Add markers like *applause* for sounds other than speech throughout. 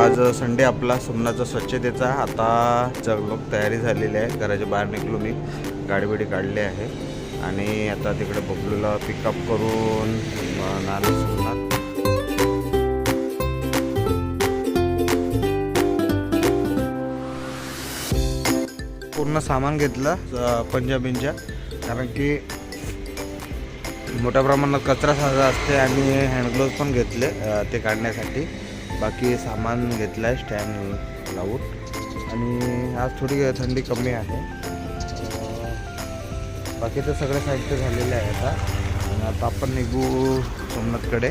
आज संडे आपला सोमनाथचा स्वच्छतेचा. आता जगलोक तयारी झालेली आहे. घराच्या बाहेर निघलो मी. गाडी बिडी काढली आहे. आणि आता तिकडे बबलूला पिकअप करून नाना सोमनाथ पूर्ण सामान घेतलं पंजाबींच्या. कारण की मोठ्या प्रमाणात कचरा साजा असते आणि हँडग्लोव्ज पण घेतले ते काढण्यासाठी. बाकी सामान घेतलं आहे स्टँड लावून. आणि आज थोडी थंडी कमी आहे. बाकीचं बाकी तर सगळे साहित्य झालेले आहे आता. आणि आता आपण निघू सोमनाथकडे.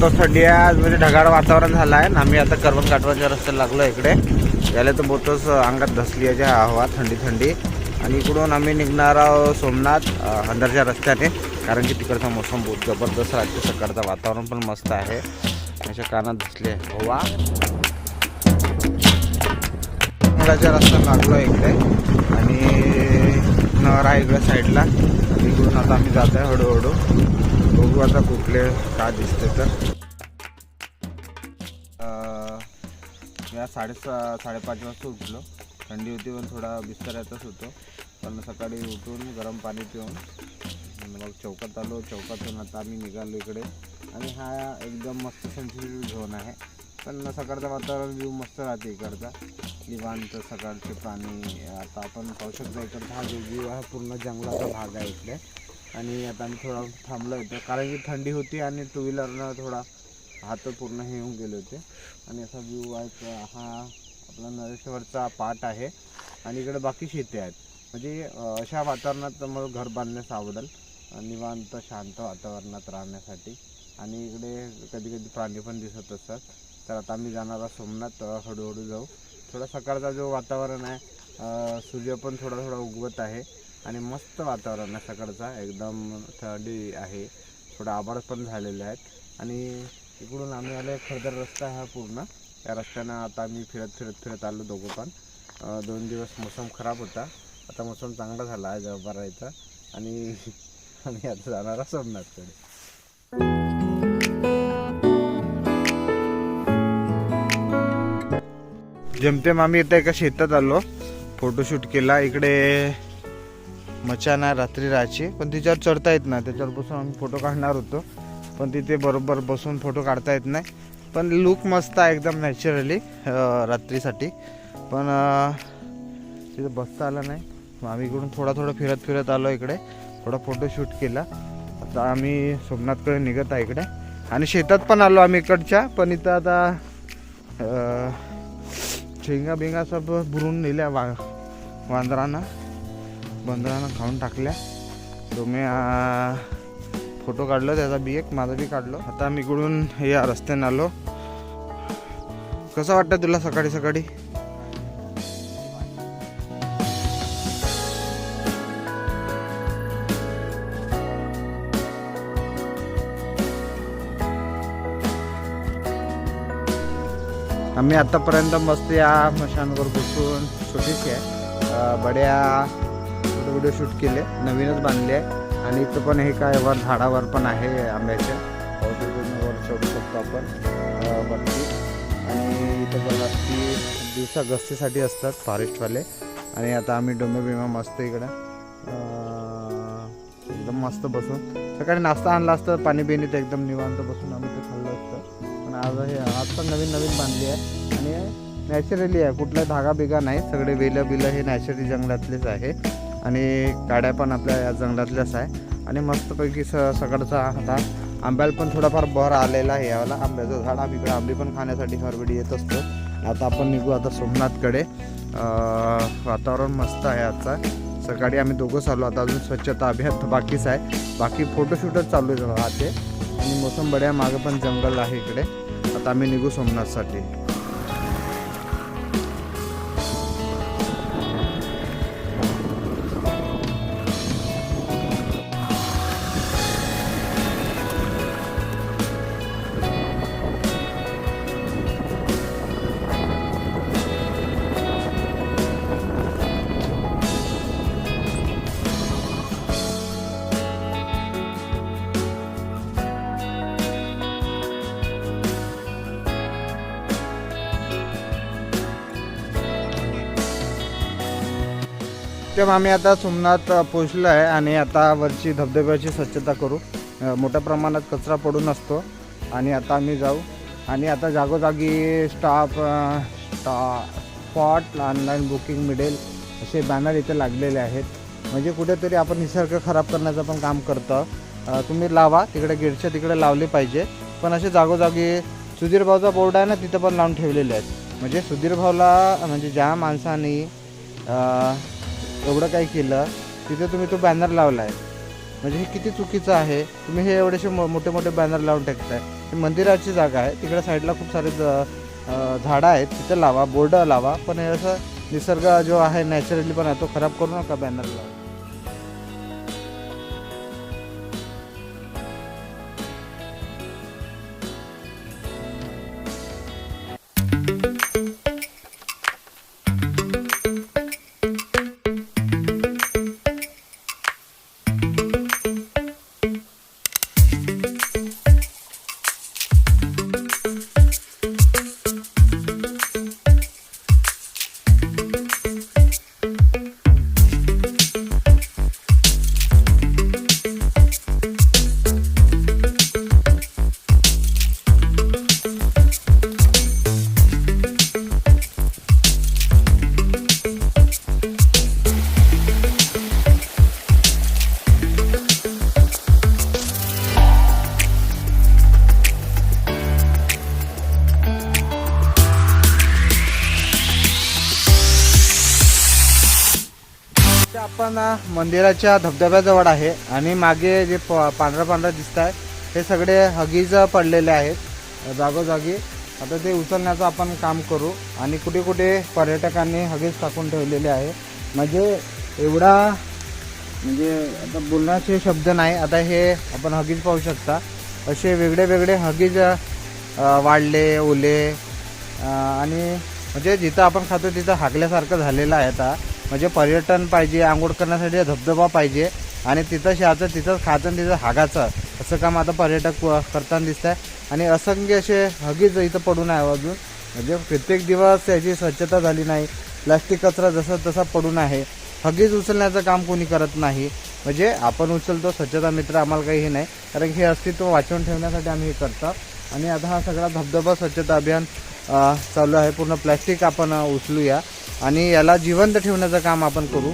बोतससाठी आज म्हणजे ढगाळ वातावरण झालं आहे ना आम्ही आता करवण काटवाच्या रस्त्याला लागलो इकडे. याला तर बोतस अंगात धसली आहे ज्या हवा थंडी थंडी. आणि इकडून आम्ही निघणार आहोत सोमनाथ अंधारच्या अंदरच्या रस्त्याने. कारण की तिकडचा मोसम बहुत जबरदस्त राहते सकाळचं वातावरण पण मस्त आहे. अशा कानात दिसले हवा. अंधारच्या रस्ता लागलो आहे इकडे. आणि नर आहे इकडे साईडला इकडून आता आम्ही जात आहे हळूहळू. बघू आता कुठले काय दिसते तर. या साडेसा साडेपाच वाजता उठलो. थंडी होती पण थोडा बिस्तऱ्यातच होतो. पण सकाळी उठून गरम पाणी पिऊन मग चौकात आलो. चौकातून आता आम्ही निघालो इकडे. आणि हा एकदम मस्त सेन्सिटिव्ह झोन आहे. पण सकाळचं वातावरण व्ह्यू मस्त राहते इकडचा. निवांत सकाळचे पाणी. आता आपण पाहू शकतो इकडचा हा जो व्ह्यू आहे पूर्ण जंगलाचा भाग आहे इकडे. आणि आता आम्ही थोडा थांबलो होतो कारण की थंडी होती आणि टू व्हीलरनं थोडा हात पूर्ण हे होऊन गेले होते. आणि असा व्ह्यू आहे हा आपला नरेश्वरचा पाट आहे. आणि इकडे बाकी शेती आहेत. म्हणजे अशा वातावरणात मला घर बांधण्यास आवडेल निवांत शांत वातावरणात राहण्यासाठी. आणि इकडे कधी कधी प्राणी पण दिसत असतात. तर आता आम्ही जाणार आहोत सोमनाथ हळूहळू जाऊ. थोडा सकाळचा जो वातावरण आहे सूर्य पण थोडा थोडा उगवत आहे. आणि मस्त वातावरण आहे सकाळचा. एकदम थंडी आहे. थोडा आभाळ पण झालेले आहेत. आणि इकडून आम्ही आलो खरदर रस्ता हा पूर्ण. त्या रस्त्यानं आता आम्ही फिरत फिरत फिरत आलो दोघं पण. दोन दिवस मोसम खराब होता. आता मोसम चांगला झाला आहे जवळ राहायचा. आणि आम्ही आता जाणार सोमनाथकडे. जेमतेम आम्ही इथं एका शेतात आलो. फोटोशूट केला. इकडे मचान आहे रात्री राहायची. पण तिच्यावर चढता येत नाही. त्याच्यावर बसून आम्ही फोटो काढणार होतो. पण तिथे बरोबर बसून फोटो काढता येत नाही. पण लुक मस्त आहे एकदम नॅचरली रात्रीसाठी. पण तिथे तिथं बसता आलं नाही. मग आम्ही इकडून थोडा थोडा फिरत फिरत आलो इकडे. थोडा फोटोशूट केला. आता आम्ही सोमनाथकडे निघत आहे इकडे. आणि शेतात पण आलो आम्ही इकडच्या. पण इथं आता शेंगा बिंगा सब बुरून नेल्या वा वांदरानं. बंदरानं खाऊन टाकल्या. तो मी फोटो काढलो त्याचा बी एक माझा बी काढलो. आता मी इकडून या रस्त्याने आलो. कसं वाटतं तुला सकाळी सकाळी? आम्ही आतापर्यंत मस्त या मशानवर बसून छोटीशी आहे. बड्या फोटो व्हिडिओ शूट केले. नवीनच बांधले आहे. आणि इथं पण हे काय वर झाडावर पण आहे आंब्याच्या वर चढू शकतो आपण. वरती. आणि इथं बघा की दिवसा गस्तीसाठी असतात फॉरेस्टवाले. आणि आता आम्ही डोंबे बिमा मस्त इकडं. एकदम मस्त बसून. सकाळी नाश्ता आणला असतं पाणी बिणी तर एकदम निवांत बसून आम्ही ते खाल्लं असतं. पण आज हे आज पण नवीन नवीन बांधली आहे. आणि नॅचरली आहे. कुठला धागा बिगा नाही. सगळे वेलं बिलं हे नॅचरली जंगलातलेच आहे. आणि काड्या पण आपल्या या जंगलातल्याच आहे. आणि मस्तपैकी स सकाळचा आता आंब्याला पण थोडाफार बहर आलेला आहे यावेळेला. आंब्याचं झाड आम्ही इकडे आंबे पण खाण्यासाठी हरवेळी येत असतो. आता आपण निघू आता सोमनाथकडे. वातावरण मस्त आहे आजचा. सकाळी आम्ही दोघंच आलो आता अजून स्वच्छता अभियान बाकीच आहे. बाकी फोटोशूटच चालू आहे राहते आणि मोसंबड्या मागं पण जंगल आहे इकडे. आता आम्ही निघू सोमनाथसाठी. सत्यम आम्ही आता सोमनाथ पोचलो आहे आणि आता वरची धबधब्याची स्वच्छता करू मोठ्या प्रमाणात कचरा पडून असतो आणि आता आम्ही जाऊ. आणि आता जागोजागी स्टाफ स्टा स्पॉट ऑनलाईन बुकिंग मिळेल असे बॅनर इथे लागलेले आहेत. म्हणजे कुठेतरी आपण निसर्ग खराब करण्याचं पण काम करतो. तुम्ही लावा तिकडे गेटच्या तिकडे लावले पाहिजे. पण असे जागोजागी सुधीर भाऊचा बोर्ड आहे ना तिथं पण लावून ठेवलेले आहेत. म्हणजे सुधीर भाऊला म्हणजे ज्या माणसाने एवढं काही केलं तिथे तुम्ही तो बॅनर लावला आहे म्हणजे हे किती चुकीचं आहे? तुम्ही हे एवढेसे मो मोठे मोठे बॅनर लावून टाकताय. ही मंदिराची जागा आहे. तिकडे साईडला खूप सारे ज- झाडं आहेत. तिथं लावा बोर्ड लावा. पण हे असं निसर्ग जो आहे नॅचरली पण आहे तो खराब करू नका बॅनर लावा मंदिराच्या धबधब्याजवळ आहे आणि मागे जे प- पांढरं पांढरं दिसत आहे हे सगळे हगीज पडलेले आहेत. जागोजागी आता ते उचलण्याचं आपण काम करू आणि कुठे कुठे पर्यटकांनी हगीज टाकून ठेवलेले आहे. म्हणजे एवढा म्हणजे आता बोलण्याचे शब्द नाही आता हे आपण हगीज पाहू शकता. असे वेगळे वेगळे हगीज वाढले ओले आणि म्हणजे जिथं आपण खातो तिथं हागल्यासारखं झालेलं आहे आता. म्हणजे पर्यटन पाहिजे आंघोळ करण्यासाठी धबधबा पाहिजे आणि तिथं शहाचं तिथंच खायचं तिथं हागाचं. असं काम आता पर्यटक करताना दिसत आहे आणि असंख्य असे हगीज इथं पडून आहे अजून. म्हणजे प्रत्येक दिवस याची स्वच्छता झाली नाही. प्लास्टिक कचरा जसा तसा पडून आहे. हगीज उचलण्याचं काम कोणी करत नाही. म्हणजे आपण उचलतो स्वच्छता मित्र आम्हाला काही हे नाही. कारण हे अस्तित्व वाचवून ठेवण्यासाठी आम्ही हे करतो. आणि आता हा सगळा धबधबा स्वच्छता अभियान चालू आहे. पूर्ण प्लॅस्टिक आपण उचलूया. आणि याला जिवंत ठेवण्याचं काम आपण करू.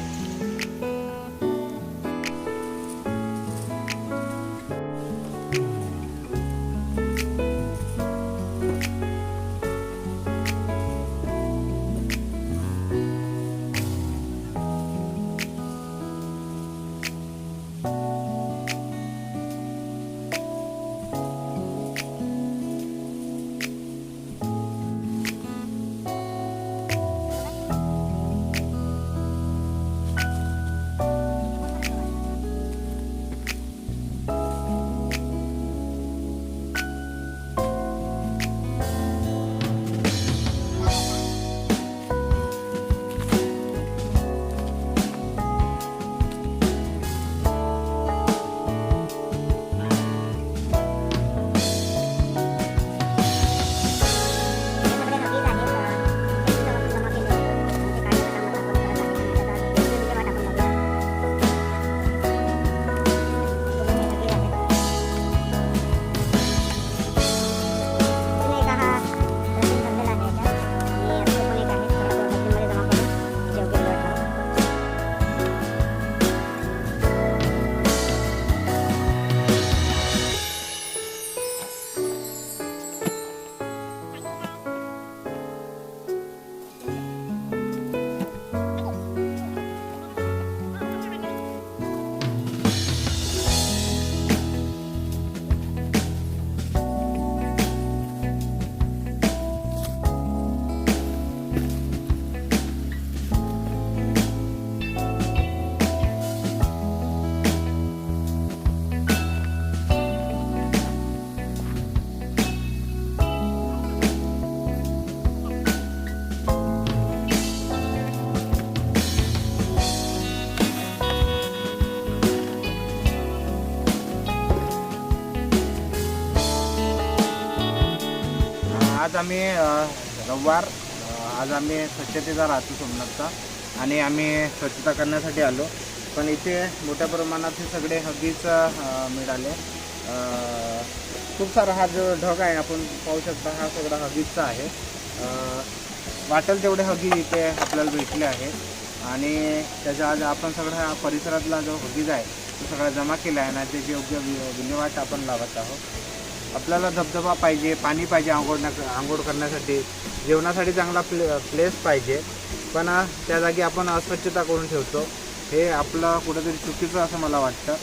आज आम्ही रविवार आज आम्ही स्वच्छतेचा राहतो सोमनाथचा आणि आम्ही स्वच्छता करण्यासाठी आलो. पण इथे मोठ्या प्रमाणात हे सगळे हगीज मिळाले. खूप सारा हा जो ढग आहे आपण पाहू शकता हा सगळा हगीजचा आहे. वाटेल तेवढे हगी इथे आपल्याला भेटले आहे आणि त्याच्या आज आपण सगळा हा परिसरातला जो हगीज आहे तो सगळा जमा केला आहे आणि त्याची योग्य वि- विल्हेवाट आपण लावत आहोत. आपल्याला धबधबा पाहिजे पाणी पाहिजे आंघोळ आंघोळ करण्यासाठी. जेवणासाठी चांगला प्ले प्लेस पाहिजे. पण त्या जागी आपण अस्वच्छता करून ठेवतो. हे आपलं कुठंतरी चुकीचं असं मला वाटतं.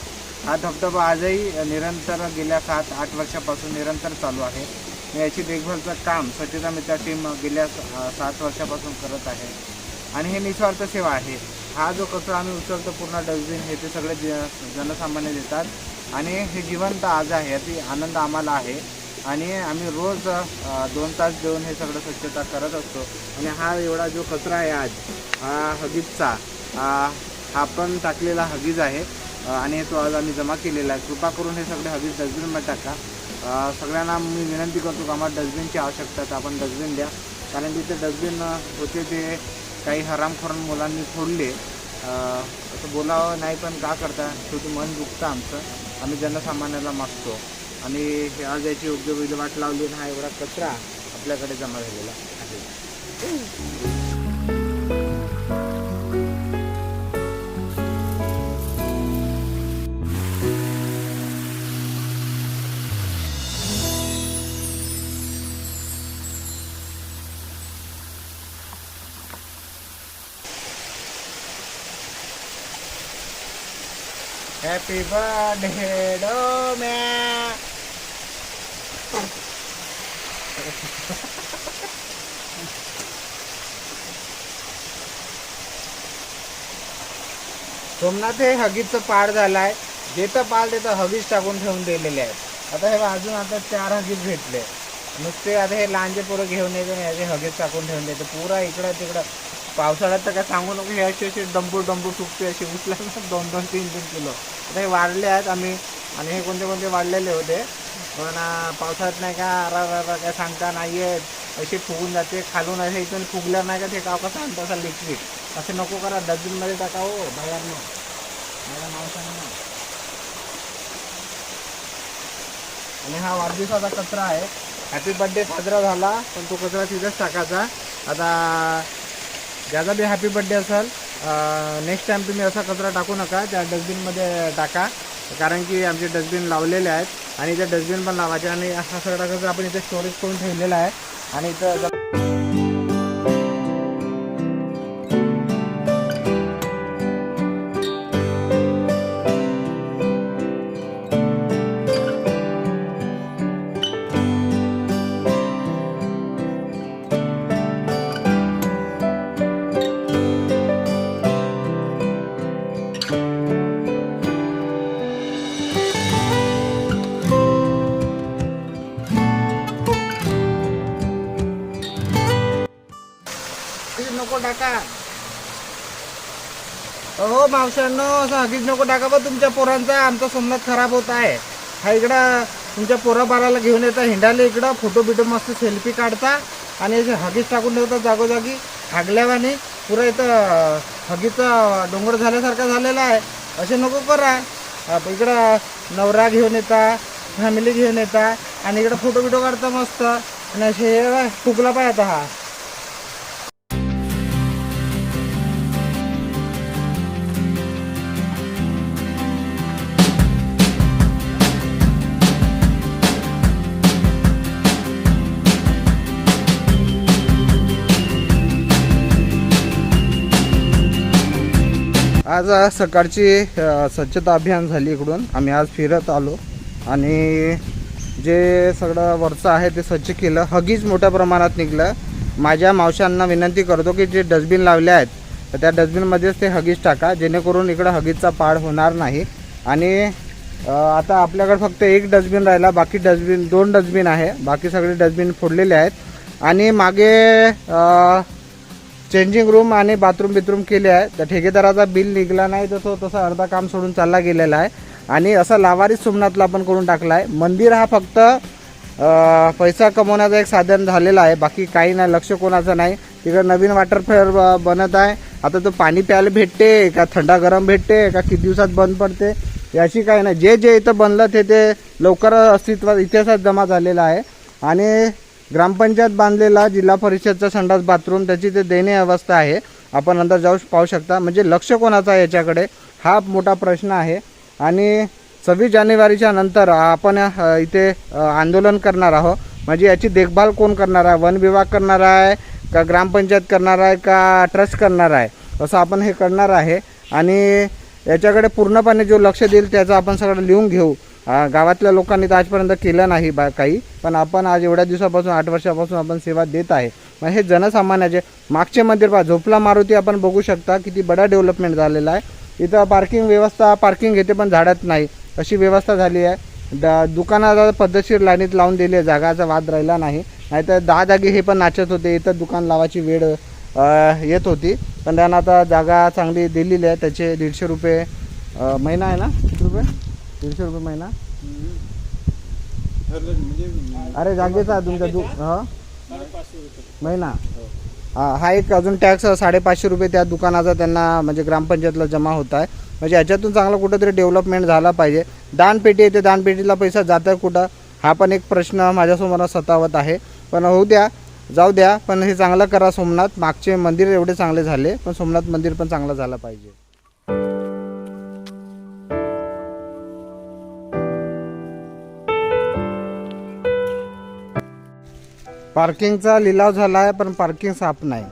हा धबधबा आजही निरंतर गेल्या सात आठ वर्षापासून निरंतर चालू आहे. मी याची देखभालचं काम स्वच्छता मित्र टीम गेल्या सात वर्षापासून करत आहे. आणि हे निस्वार्थ सेवा आहे. हा जो कचरा आम्ही उचलतो पूर्ण डस्टबिन हे ते सगळे जनसामान्य देतात. आणि हे जिवंत आज आहे याची आनंद आम्हाला आहे. आणि आम्ही रोज दोन तास देऊन हे सगळं स्वच्छता करत असतो. आणि हा एवढा जो कचरा आहे आज हा हगीजचा हा पण टाकलेला हगीज आहे. आणि तो आज आम्ही जमा केलेला आहे. कृपा करून हे सगळे हगीज डस्टबिनमध्ये टाका. सगळ्यांना मी विनंती करतो की आम्हाला डस्टबिनची आवश्यकता आहे तर आपण डस्टबिन द्या. कारण तिथे डस्टबिन होते ते काही हरामखोर मुलांनी फोडले. असं बोलावं नाही पण का करता? शेवटी मन दुखतं आमचं. आम्ही जनसामान्याला मागतो. आणि हे आज याची योग्य विल्हेवाट लावली हा एवढा कचरा आपल्याकडे जमा झालेला आहे. हॅपी बर्थडे डोम्या सोमनाथ हे हगीजचं पाड झालं आहे जेथं पाल तिथं हगीज टाकून ठेवून दिलेले आहेत. आता हे अजून आता चार हगीज भेटले. नुसते आता हे लांजे पोरं घेऊन येते आणि याचे हगीज टाकून ठेवून देते पुरा इकडं तिकडं. पावसाळ्यात तर काय सांगू नको हे असे असे डंबू डंबू सुटते असे उचला *laughs* दोन दोन तीन तीन किलो. आता हे वाढले आहेत आम्ही आणि हे कोणते कोणते वाढलेले होते. पण पावसाळ्यात नाही का अरा काय सांगता नाही आहेत असे फुगून जाते. खालून असे इथून फुगल्या नाही का ते काव कसा आणतं असा लिक्विड. असं नको करा. डस्टबिनमध्ये टाका हो बाहेरनं माझ्या माणसांना आणि हा वाढदिवसाचा कचरा आहे. हॅपी बर्थडे साजरा झाला पण तो कचरा तिथेच टाकायचा. आता ज्याचा बी हॅपी बड्डे असेल नेक्स्ट टाइम तुम्ही असा कचरा टाकू नका त्या डस्टबिनमध्ये टाका. कारण की आमचे डस्टबिन लावलेले आहेत आणि इथे डस्टबिन पण लावायचे आणि हा सगळा कचरा आपण इथे स्टोरेज करून ठेवलेला आहे. आणि इथं मावशांनो असं हगीज नको टाका बा तुमच्या पोरांचा आमचा सोमनाथ खराब होत आहे. हा इकडं तुमच्या पोराबाराला घेऊन येता हिंडाले इकडं फोटो बिटो मस्त सेल्फी काढता आणि असे हगीज टाकून ठेवता जागोजागी हागल्यावाने पुरा इथं हगीचा डोंगर झाल्यासारखा झालेला आहे. असे नको करा. इकडं नवरा घेऊन येता फॅमिली घेऊन येता आणि इकडं फोटो बिटो काढता मस्त आणि असे हे बघ, आता हा. आज सकाळची स्वच्छता अभियान झाली इकडून. आम्ही आज फिरत आलो. आणि जे सगळं वरचं आहे ते स्वच्छ केलं. हगीज मोठ्या प्रमाणात निघलं. माझ्या मावशांना विनंती करतो की जे डस्टबिन लावले आहेत तर त्या डस्टबिनमध्येच ते हगीज टाका. जेणेकरून इकडं हगीजचा पाड होणार नाही. आणि आता आपल्याकडे फक्त एक डस्टबिन राहिला. बाकी डस्टबिन दोन डस्टबिन आहे. बाकी सगळे डस्टबिन फोडलेले आहेत. आणि मागे चेंजिंग रूम आणि बाथरूम बिथरूम केले आहे. तर ठेकेदाराचा बिल निघला नाही तर तो तसा अर्धा काम सोडून चालला गेलेला आहे. आणि असा लावारी सोमनाथला आपण करून टाकला आहे. मंदिर हा फक्त पैसा कमवण्याचं एक साधन झालेलं आहे. बाकी काही नाही लक्ष कोणाचं नाही. तिकडे नवीन वॉटर फेअर ब- बनत आहे. आता तो पाणी प्यायला भेटते का थंडा गरम भेटते का किती दिवसात बंद पडते याची काही नाही. जे जे इथं बनलं ते ते लवकर अस्तित्वात इतिहासात जमा झालेलं आहे. आणि ग्रामपंचायत बांधलेला जिल्हा परिषदचा संडास बाथरूम त्याची ते देणे अवस्था आहे. आपण अंदर जाऊ पाहू शकता. म्हणजे लक्ष कोणाचा आहे याच्याकडे? हा मोठा प्रश्न आहे. आणि सव्वीस जानेवारीच्या नंतर आपण इथे आंदोलन करणार आहोत. म्हणजे याची देखभाल कोण करणार आहे? वन विभाग करणार आहे? का ग्रामपंचायत करणार आहे? का ट्रस्ट करणार आहे? असं आपण हे करणार आहे. आणि याच्याकडे पूर्णपणे जो लक्ष देईल त्याचं आपण सगळं लिहून घेऊ. गावातल्या लोकांनी तर आजपर्यंत केलं नाही बा काही पण आपण आज एवढ्या दिवसापासून आठ वर्षापासून आपण सेवा देत आहे. मग हे जनसामान्याचे मागचे मंदिर पहा झोपला मारुती आपण बघू शकता किती बडा डेव्हलपमेंट झालेला आहे. इथं पार्किंग व्यवस्था पार्किंग घेते पण झाडत नाही. अशी व्यवस्था झाली आहे. द दुकानाला पद्धतशीर लाईनीत लावून दिली आहे जागाचा वाद राहिला नाही. नाहीतर दहा जागी हे पण नाचत होते इथं दुकान लावायची वेळ येत होती. पण त्यांना आता जागा चांगली दिलेली आहे त्याचे दीडशे रुपये महिना आहे ना किती रुपये? दीडशे रुपये महिना? अरे जागेचा तुमचा दु हा? महिना? हा हा एक अजून टॅक्स साडेपाचशे रुपये त्या दुकानाचा त्यांना म्हणजे ग्रामपंचायतला जमा होत आहे म्हणजे याच्यातून चांगला कुठंतरी डेव्हलपमेंट झाला पाहिजे. दानपेटी येते दानपेटीला पैसा जात आहे कुठं? हा पण एक प्रश्न माझ्यासमोर सतावत आहे. पण होऊ द्या जाऊ द्या पण हे चांगलं करा सोमनाथ. मागचे मंदिर एवढे चांगले झाले पण सोमनाथ मंदिर पण चांगलं झालं पाहिजे. पार्किंगचा लिलाव झाला आहे पण पार्किंग साफ नाही.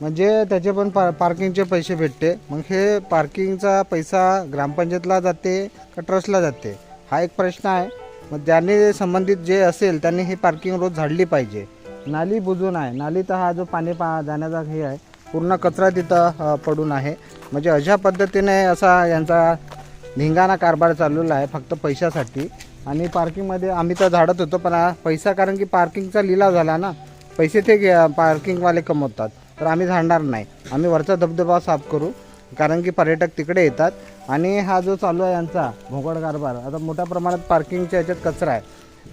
म्हणजे त्याचे पण पा पार्किंगचे पैसे भेटते. मग हे पार्किंगचा पैसा ग्रामपंचायतला जाते का ट्रस्टला जाते? हा एक प्रश्न आहे. मग ज्यांनी संबंधित जे असेल त्यांनी ही पार्किंग रोज झाडली पाहिजे. नाली बुजून आहे. नाली तर हा जो पाणी पा जाण्याचा हे आहे. पूर्ण कचरा तिथं पडून आहे. म्हणजे अशा पद्धतीने असा यांचा धिंगाणा कारभार चाललेला आहे फक्त पैशासाठी. आणि पार्किंगमध्ये आम्ही तर झाडत होतो पण पैसा कारण की पार्किंगचा लिलाव झाला ना पैसे ते घे- पार्किंगवाले कमवतात. तर आम्ही झाडणार नाही. आम्ही वरचा धबधबा साफ करू कारण की पर्यटक तिकडे येतात. आणि हा जो चालू आहे यांचा भोगड कारभार आता मोठ्या प्रमाणात पार्किंगच्या याच्यात कचरा आहे.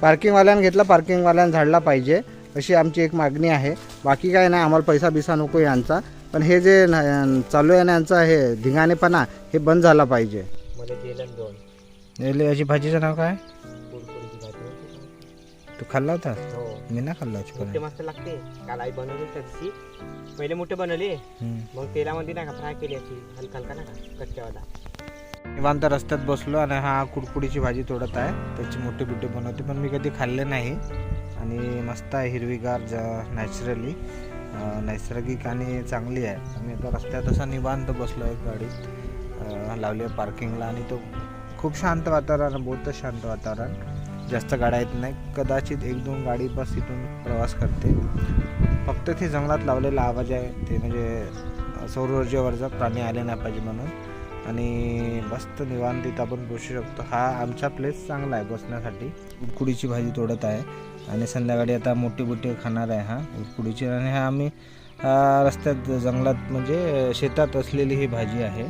पार्किंगवाल्यानं घेतला पार्किंगवाल्यानं झाडला पाहिजे अशी आमची एक मागणी आहे. बाकी काय नाही आम्हाला पैसा बिसा नको यांचा. पण हे जे न- चालू आहे ना यांचा हे धिंगाणेपणा हे बंद झाला पाहिजे. याची भाजीचं नाव काय? तू खाल्ला होता? हो. मी ना खाल्ला मोठे मस्त लागते. काल आई बनवली दिवशी पहिले मोठे बनवले. मग तेलामध्ये नाही का फ्राय केली अशी. हलका हलका नाही का? कच्च्यावाला. निवांत रस्त्यात बसलो आणि हा कुडकुडीची भाजी तोडत आहे. त्याची मोठे बिट्टे बनवते पण मी कधी खाल्ले नाही. आणि मस्त आहे हिरवीगार ज नॅचरली नैसर्गिक आणि चांगली आहे. आम्ही आता रस्त्यात असं निवांत बसलो आहे गाडीत. लावली आहे पार्किंगला आणि तो खूप शांत वातावरण बहुतच शांत वातावरण. जास्त गाड्या येत नाही. कदाचित एक दोन गाडी बस इथून प्रवास करते. फक्त ते जंगलात लावलेला आवाज आहे. ते म्हणजे सौरऊर्जेवरचा प्राणी आले नाही पाहिजे म्हणून. आणि मस्त निवांत तिथं आपण बसू शकतो. हा आमचा प्लेस चांगला आहे बसण्यासाठी. उडकुडीची भाजी तोडत आहे. आणि संध्याकाळी आता मोठी मोठी खाणार आहे हा उडकुडीची आणि हा आम्ही रस्त्यात जंगलात म्हणजे शेतात असलेली ही भाजी आहे.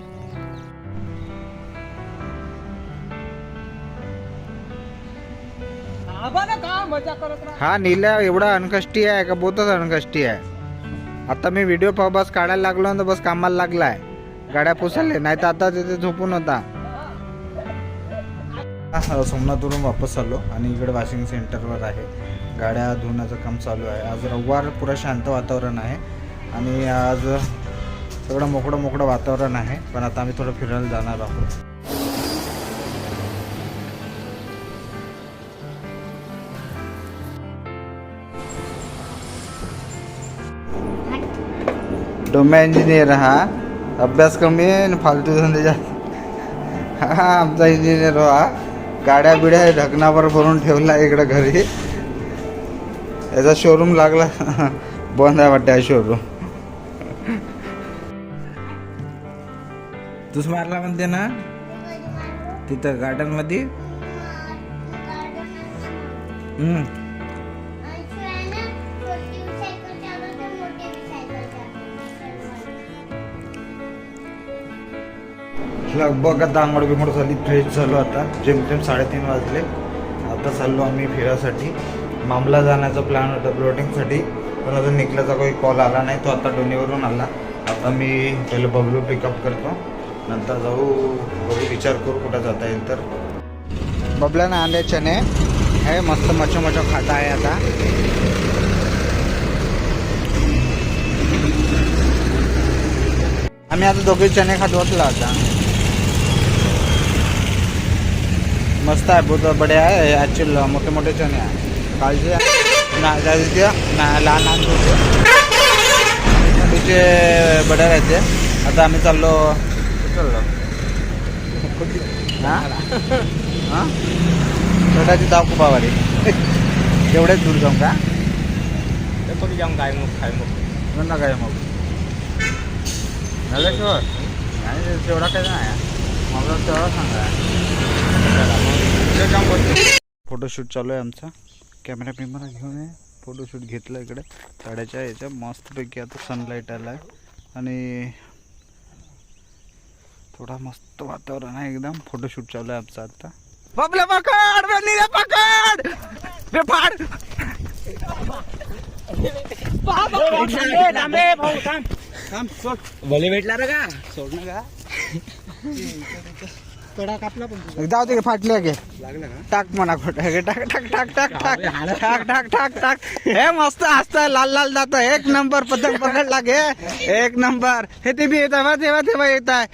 हा नीला एवढा अनकष्टी आहे का? बहुतच अनकष्टी आहे. आता मी व्हिडिओ बस काढायला लागलो ना बस कामाला लागलाय. गाड्या पुसले नाही तर आता तिथे झोपून होता. हा, सोमनाथवरून वापस आलो आणि इकडे वॉशिंग सेंटरवर आहे. गाड्या धुण्याचं काम चालू आहे. आज रविवार पुरा शांत वातावरण आहे. आणि आज सगळं मोकळं मोकळं वातावरण आहे. पण आता आम्ही थोडं फिरायला जाणार आहोत. डोमे इंजिनियर हा. अभ्यास कमी आहे आणि फालतू धंदे हा आमचा इंजिनियर हो हा. गाड्या बिड्या ढकनावर भरून ठेवला इकडं घरी. याचा शोरूम लागला. बंद आहे वाटतं हा शोरूम तूच मारला म्हणते ना? तिथं गार्डनमध्ये हम्म. लगभग आता आंघोळ बिंगोळ झाली फ्रेश झालो आता. जेमतेम साडेतीन वाजले. आता चाललो आम्ही फिरायसाठी. मामला जाण्याचा प्लॅन होता ब्लोटिंगसाठी पण अजून निकल्याचा काही कॉल आला नाही. तो आता डोनीवरून आला. आता मी पहिले बबलू पिकअप करतो. नंतर जाऊ. बघू विचार करू कुठं जाता येईल तर. बबल्यानं आणले चणे. हे मस्त मच्छो मच्छो खाता आहे आता. आम्ही आता दोघे चणे खात बसला आता. मस्त आहे बहुत बढिया आहे ॲक्च्युअल मोठे मोठे चणे आहे. काळजी ना दिवशी ना लहान लहान तुझे बड्या राहते. आता आम्ही चाललो. चाललो. हां? हां? छोटाची धाव खूप आवारी एवढेच दूर जाऊ का? कोणी जाऊन काय मग काय मग बंद काय मग नलेश्वर नाही तेवढा काय नाही. मला तेवढा सांगा. फोटोशूट चालू आहे आमचा. कॅमेरा बिमेरा घेऊन आहे फोटोशूट घेतलं इकडे. झाडाच्या याच्या. मस्तपैकी आता सनलाईट आला आहे आणि थोडा मस्त वातावरण आहे एकदम. फोटोशूट चालू आहे आमचा आता. बाबला पकड! पकड! बे फाड! भले भेटला रे का? सोडणं का कडा कापला पण जाऊ दे फाटले गे. लागलं टाक म्हणा खोटं हे टाक टाक टाक टाक टाक. टाक टाक टाक टाक. हे मस्त असतं लाल लाल जात. एक नंबर पतंग पकडला घे एक नंबर. हे ते बी येत आहे तेव्हा तेव्हा येत आहे.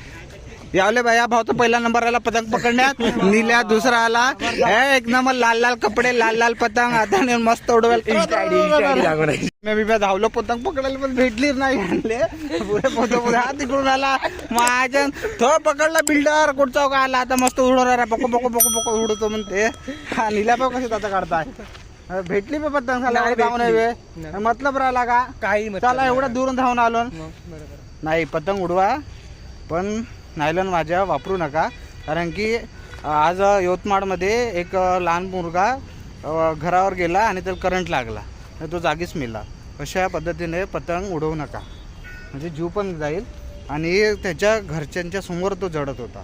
यावले बाया भाऊ तर पहिला नंबर आला पतंग पकडण्यात. नील्या दुसरा आला हे एक नंबर लाल लाल कपडे लाल लाल पतंग आता मस्त उडवेल. मी धावलो पतंग पकडायला पण भेटली नाही आणले हात तिकडून आला. माझ्या तो पकडला बिल्डर कुठचा का आला आता मस्त उडवणार पको पको पको पको उडतो म्हणते. हा निल्या पण कसे आता काढताय? भेटली बे पतंग धावून. मतलब राहिला का? काही चला एवढं दुरून धावून आलो. नाही पतंग उडवा. पण नायलॉन भाज्या वापरू नका. कारण की आज यवतमाळमध्ये एक लहान मुलगा घरावर गेला आणि त्याला करंट लागला. तर तो जागीच मेला. अशा पद्धतीने पतंग उडवू नका. म्हणजे जीव पण जाईल आणि त्याच्या घरच्यांच्या समोर तो जडत होता.